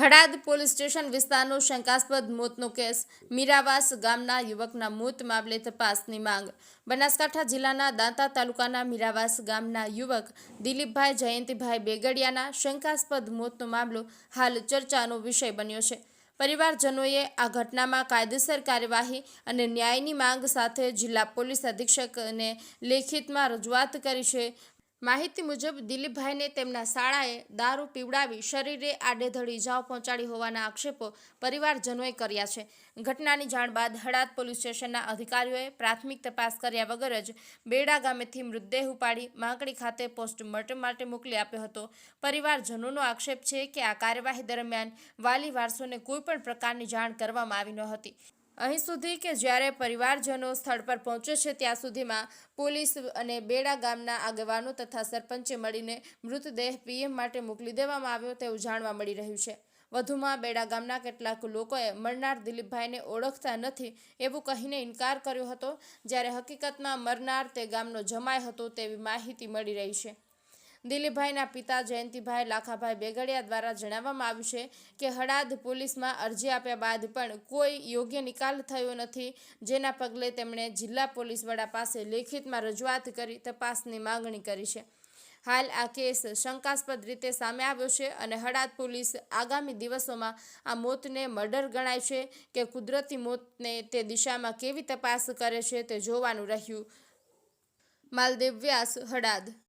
Hadad police station વિસ્તારનો શંકાસ્પદ મોતનો કેસ. મીરાવાસ ગામના યુવકના મોત મામલે તપાસની માંગ. બનાસકાંઠા જિલ્લાના દાંતા તાલુકાના મીરાવાસ ગામના યુવક દિલીપભાઈ જયંતિભાઈ બેગડિયાના શંકાસ્પદ મોતનો મામલો હાલ ચર્ચાનો વિષય બન્યો છે. પરિવારજનોએ આ ઘટનામાં કાયદેસર કાર્યવાહી અને ન્યાયની માંગ સાથે જિલ્લા પોલીસ અધિક્ષકને લેખિતમાં રજૂઆત કરી છે. માહિતી મુજબ, દિલીપભાઈને તેમના શાળાએ દારૂ પીવડાવી શરીરે આડેધડ ઇજાઓ પહોંચાડી હોવાના આક્ષેપો પરિવારજનોએ કર્યા છે. ઘટનાની જાણ બાદ હડાદ પોલીસ સ્ટેશનના અધિકારીઓએ પ્રાથમિક તપાસ કર્યા વગર જ બેડા ગામેથી મૃતદેહ ઉપાડી માંકડી ખાતે પોસ્ટમોર્ટમ માટે મોકલી આપ્યો હતો. પરિવારજનોનો આક્ષેપ છે કે આ કાર્યવાહી દરમિયાન વાલી વારસોને કોઈપણ પ્રકારની જાણ કરવામાં આવી ન હતી. અહીં સુધી કે જ્યારે પરિવારજનો સ્થળ પર પહોંચે છે, ત્યાં સુધીમાં પોલીસ અને બેડા ગામના આગેવાનો તથા સરપંચે મળીને મૃતદેહ પીએમ માટે મોકલી દેવામાં આવ્યો તેવું જાણવા મળી રહ્યું છે. વધુમાં બેડા ગામના કેટલાક લોકોએ મરનાર દિલીપભાઈને ઓળખતા નથી એવું કહીને ઇનકાર કર્યો હતો. જ્યારે હકીકતમાં મરનાર તે ગામનો જમાય હતો તેવી માહિતી મળી રહી છે. દિલીપભાઈના પિતા જયંતિભાઈ લાખાભાઈ બેગડિયા દ્વારા જણાવવામાં આવ્યું છે કે હડાદ પોલીસમાં અરજી આપ્યા બાદ પણ કોઈ યોગ્ય નિકાલ થયો નથી. જેના પગલે તેમણે જિલ્લા પોલીસ વડા પાસે લેખિતમાં રજૂઆત કરી તપાસની માંગણી કરી છે. હાલ આ કેસ શંકાસ્પદ રીતે સામે આવ્યો છે અને હડાદ પોલીસ આગામી દિવસોમાં આ મોતને મર્ડર ગણાય છે કે કુદરતી મોતને તે દિશામાં કેવી તપાસ કરે છે તે જોવાનું રહ્યું. માલદેવ વ્યાસ હડાદ